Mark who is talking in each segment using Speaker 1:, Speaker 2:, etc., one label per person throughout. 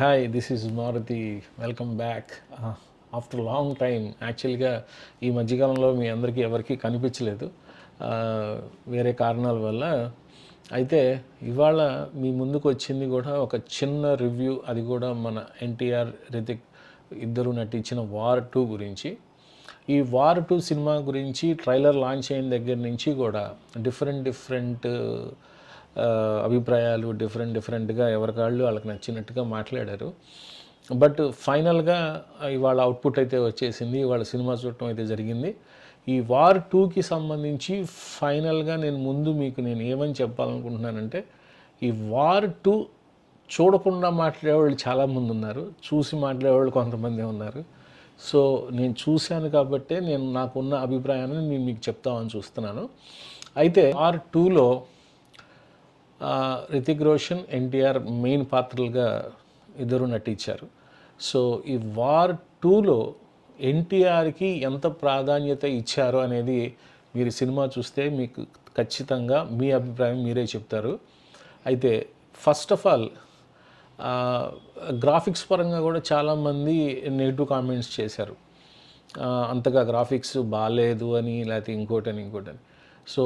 Speaker 1: Hi this is Maruti welcome back after long time యాక్చువల్గా ఈ మధ్యకాలంలో మీ అందరికీ ఎవరికీ కనిపించలేదు. Uh, వేరే కారణాల వల్ల. అయితే ఇవాళ మీ ముందుకు వచ్చింది కూడా ఒక చిన్న రివ్యూ అది కూడా మన ఎన్టీఆర్ రితిక్ ఇద్దరు నటించిన వార్ టూ గురించి. ఈ వార్ టూ సినిమా గురించి ట్రైలర్ లాంచ్ అయిన దగ్గర నుంచి కూడా డిఫరెంట్ డిఫరెంట్ అభిప్రాయాలు డిఫరెంట్ డిఫరెంట్గా ఎవరికాళ్ళు వాళ్ళకి నచ్చినట్టుగా మాట్లాడారు. బట్ ఫైనల్గా ఇవాళ అవుట్పుట్ అయితే వచ్చేసింది ఇవాళ సినిమా చూడటం అయితే జరిగింది. ఈ వార్ టూకి సంబంధించి ఫైనల్గా నేను ముందు మీకు నేను ఏమని చెప్పాలనుకుంటున్నానంటే ఈ వార్ టూ చూడకుండా మాట్లాడేవాళ్ళు చాలామంది ఉన్నారు చూసి మాట్లాడేవాళ్ళు కొంతమంది ఉన్నారు. సో నేను చూశాను కాబట్టే నేను నాకున్న అభిప్రాయాన్ని నేను మీకు చెప్తామని చూస్తున్నాను. అయితే ఆర్ టూలో రితిక్ రోషన్ ఎన్టీఆర్ మెయిన్ పాత్రలుగా ఇద్దరు నటించారు. సో ఈ వార్ టూలో ఎన్టీఆర్కి ఎంత ప్రాధాన్యత ఇచ్చారు అనేది మీరు సినిమా చూస్తే మీకు ఖచ్చితంగా మీ అభిప్రాయం మీరే చెప్తారు. అయితే ఫస్ట్ ఆఫ్ ఆల్ గ్రాఫిక్స్ పరంగా కూడా చాలామంది నెగిటివ్ కామెంట్స్ చేశారు. అంతగా గ్రాఫిక్స్ బాగాలేదు అని లేకపోతే ఇంకోటని ఇంకోటని సో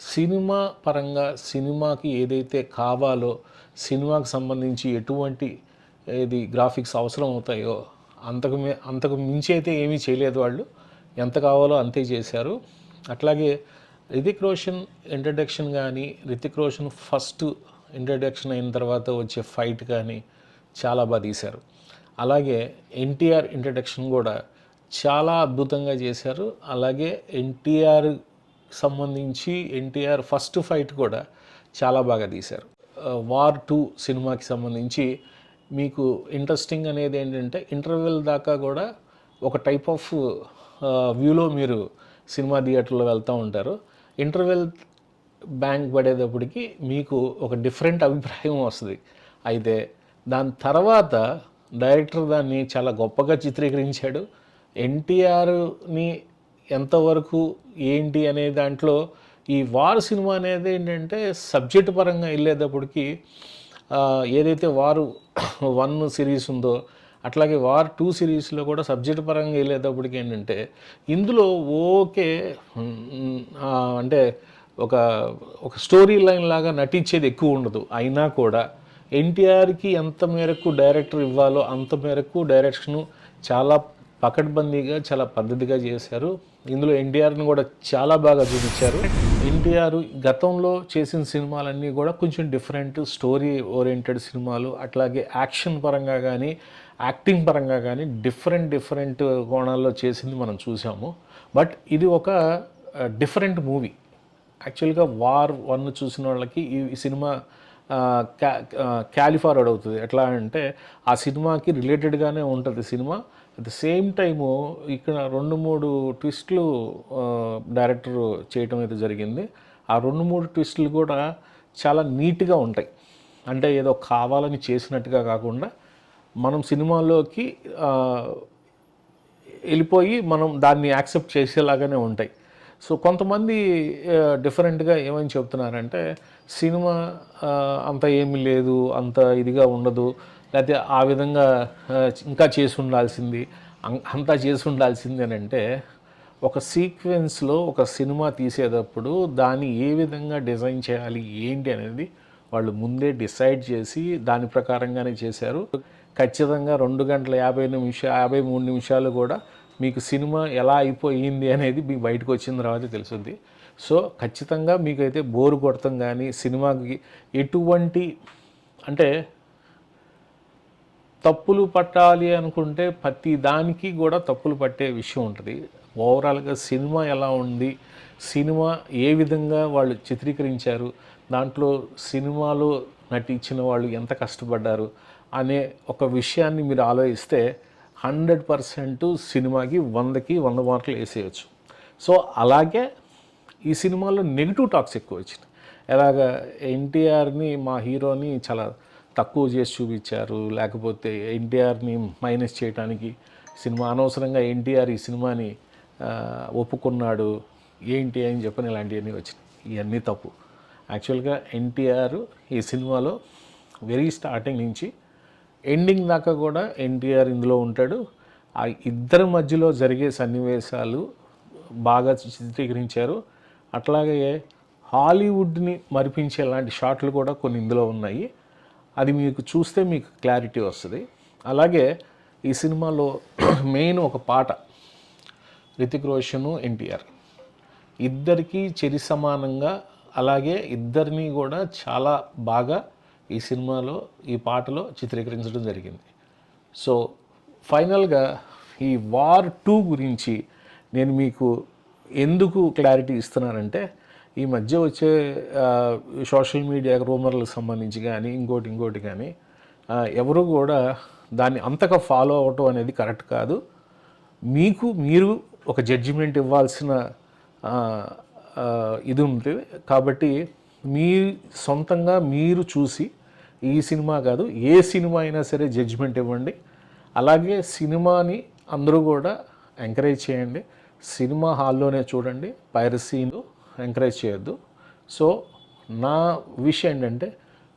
Speaker 1: సినిమా పరంగా సినిమాకి ఏదైతే కావాలో సినిమాకి సంబంధించి ఎటువంటి ఏది గ్రాఫిక్స్ అవసరం అవుతాయో అంతకు మి అంతకు మించి అయితే ఏమీ చేయలేదు వాళ్ళు. ఎంత కావాలో అంతే చేశారు. అట్లాగే రితిక్ రోషన్ ఇంట్రడక్షన్ కానీ రితిక్ రోషన్ ఫస్ట్ ఇంట్రడక్షన్ అయిన తర్వాత వచ్చే ఫైట్ కానీ చాలా బాగా తీశారు. అలాగే ఎన్టీఆర్ ఇంట్రడక్షన్ కూడా చాలా అద్భుతంగా చేశారు. అలాగే ఎన్టీఆర్ సంబంధించి ఎన్టీఆర్ ఫస్ట్ ఫైట్ కూడా చాలా బాగా తీశారు. వార్ టూ సినిమాకి సంబంధించి మీకు ఇంట్రెస్టింగ్ అనేది ఏంటంటే ఇంటర్వెల్ దాకా కూడా ఒక టైప్ ఆఫ్ వ్యూలో మీరు సినిమా థియేటర్లో వెళ్తూ ఉంటారు. ఇంటర్వెల్ బ్యాంక్ పడేటప్పటికి మీకు ఒక డిఫరెంట్ అభిప్రాయం వస్తుంది. అయితే దాని తర్వాత డైరెక్టర్ దాన్ని చాలా గొప్పగా చిత్రీకరించాడు. ఎన్టీఆర్ని ఎంతవరకు ఏంటి అనే దాంట్లో ఈ వార్ సినిమా అనేది ఏంటంటే సబ్జెక్ట్ పరంగా వెళ్ళేటప్పటికి ఏదైతే వారు వన్ సిరీస్ ఉందో అట్లాగే వార్ టూ సిరీస్లో కూడా సబ్జెక్ట్ పరంగా వెళ్ళేటప్పటికి ఏంటంటే ఇందులో ఓకే అంటే ఒక ఒక స్టోరీ లైన్ లాగా నటించేది ఎక్కువ ఉండదు. అయినా కూడా ఎన్టీఆర్కి ఎంత మేరకు డైరెక్టర్ ఇవ్వాలో అంత మేరకు డైరెక్షను చాలా పకడ్బందీగా చాలా పద్ధతిగా చేశారు. ఇందులో ఎన్టీఆర్ని కూడా చాలా బాగా చూపించారు. ఎన్టీఆర్ గతంలో చేసిన సినిమాలన్నీ కూడా కొంచెం డిఫరెంట్ స్టోరీ ఓరియంటెడ్ సినిమాలు అట్లాగే యాక్షన్ పరంగా కానీ యాక్టింగ్ పరంగా కానీ డిఫరెంట్ డిఫరెంట్ కోణాల్లో చేసింది మనం చూసాము. బట్ ఇది ఒక డిఫరెంట్ మూవీ యాక్చువల్గా వార్ వన్ చూసిన వాళ్ళకి ఈ ఈ సినిమా క్యాలిఫార్వర్డ్ అవుతుంది. ఎట్లా అంటే ఆ సినిమాకి రిలేటెడ్గానే ఉంటుంది cinema. At the same time ఇక్కడ రెండు మూడు ట్విస్ట్లు డైరెక్టర్ చేయటం అయితే జరిగింది. ఆ రెండు మూడు ట్విస్టులు కూడా చాలా నీట్గా ఉంటాయి. అంటే ఏదో కావాలని చేసినట్టుగా కాకుండా మనం సినిమాలోకి వెళ్ళిపోయి మనం దాన్ని యాక్సెప్ట్ చేసేలాగానే ఉంటాయి. సో కొంతమంది డిఫరెంట్గా ఏమని చెప్తున్నారంటే సినిమా అంత ఏమీ లేదు అంత ఇదిగా ఉండదు లేకపోతే ఆ విధంగా ఇంకా చేసి ఉండాల్సింది అం- అంతా చేసి ఉండాల్సింది అని అంటే ఒక సీక్వెన్స్లో ఒక సినిమా తీసేటప్పుడు దాన్ని ఏ విధంగా డిజైన్ చేయాలి ఏంటి అనేది వాళ్ళు ముందే డిసైడ్ చేసి దాని ప్రకారంగానే చేశారు. ఖచ్చితంగా రెండు గంటల యాభై నిమిషాలు యాభై మూడు నిమిషాలు కూడా మీకు సినిమా ఎలా అయిపోయింది అనేది మీకు బయటకు వచ్చిన తర్వాత తెలుస్తుంది సో ఖచ్చితంగా మీకైతే బోరు కొడతాం కానీ సినిమాకి ఎటువంటి అంటే తప్పులు పట్టాలి అనుకుంటే ప్రతి దానికి కూడా తప్పులు పట్టే విషయం ఉంటుంది. ఓవరాల్గా సినిమా ఎలా ఉంది సినిమా ఏ విధంగా వాళ్ళు చిత్రీకరించారు దాంట్లో సినిమాలో నటించిన వాళ్ళు ఎంత కష్టపడ్డారు అనే ఒక విషయాన్ని మీరు ఆలోచిస్తే హండ్రెడ్ పర్సెంట్ సినిమాకి వందకి వంద మార్కులు వేసేయచ్చు. సో అలాగే ఈ సినిమాలో నెగిటివ్ టాక్స్ ఎక్కువ వచ్చినాయి ఎలాగ ఎన్టీఆర్ని మా హీరోని చాలా తక్కువ చేసి చూపించారు. లేకపోతే ఎన్టీఆర్ని మైనస్ చేయడానికి సినిమా అనవసరంగా ఎన్టీఆర్ ఈ సినిమాని ఒప్పుకున్నాడు. ఏంటి అని చెప్పని ఇలాంటివన్నీ వచ్చినాయి. ఇవన్నీ తప్పు. యాక్చువల్గా ఎన్టీఆర్ ఈ సినిమాలో వెరీ స్టార్టింగ్ నుంచి ఎండింగ్ దాకా కూడా ఎన్టీఆర్ ఇందులో ఉంటాడు. ఆ ఇద్దరి మధ్యలో జరిగే సన్నివేశాలు బాగా చిత్రీకరించారు. అట్లాగే హాలీవుడ్ని మరిపించే లాంటి షాట్లు కూడా కొన్ని ఇందులో ఉన్నాయి. అది మీకు చూస్తే మీకు క్లారిటీ వస్తుంది. అలాగే ఈ సినిమాలో మెయిన్ ఒక పాట రితిక్ రోషను ఎన్టీఆర్. ఇద్దరికీ చెరి సమానంగా అలాగే ఇద్దరిని కూడా చాలా బాగా ఈ సినిమాలో ఈ పాటలో చిత్రీకరించడం జరిగింది. సో ఫైనల్గా ఈ వార్ టూ గురించి నేను మీకు ఎందుకు క్లారిటీ ఇస్తున్నానంటే ఈ మధ్య వచ్చే సోషల్ మీడియా రూమర్లకు సంబంధించి కానీ ఇంకోటి ఇంకోటి కానీ ఎవరు కూడా దాన్ని అంతగా ఫాలో అవటం అనేది కరెక్ట్ కాదు. మీకు మీరు ఒక జడ్జిమెంట్ ఇవ్వాల్సిన ఇది ఉంటుంది. కాబట్టి మీ సొంతంగా మీరు చూసి ఈ సినిమా కాదు ఏ సినిమా అయినా సరే జడ్జిమెంట్ ఇవ్వండి. అలాగే సినిమాని అందరూ కూడా ఎంకరేజ్ చేయండి. సినిమా హాల్లోనే చూడండి పైరసీను ఎంకరేజ్ చేయొద్దు. సో నా విషయం ఏంటంటే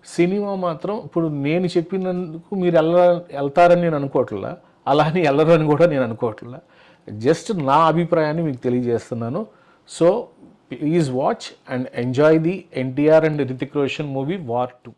Speaker 1: సినిమా మాత్రం ఇప్పుడు నేను చెప్పినందుకు మీరు వెళ్ళ వెళ్తారని నేను అనుకోవట్లా అలా అని వెళ్ళరని కూడా నేను అనుకోవట్లా. జస్ట్ నా అభిప్రాయాన్ని మీకు తెలియజేస్తున్నాను. So please watch and enjoy the NTR and Hrithik Roshan movie war two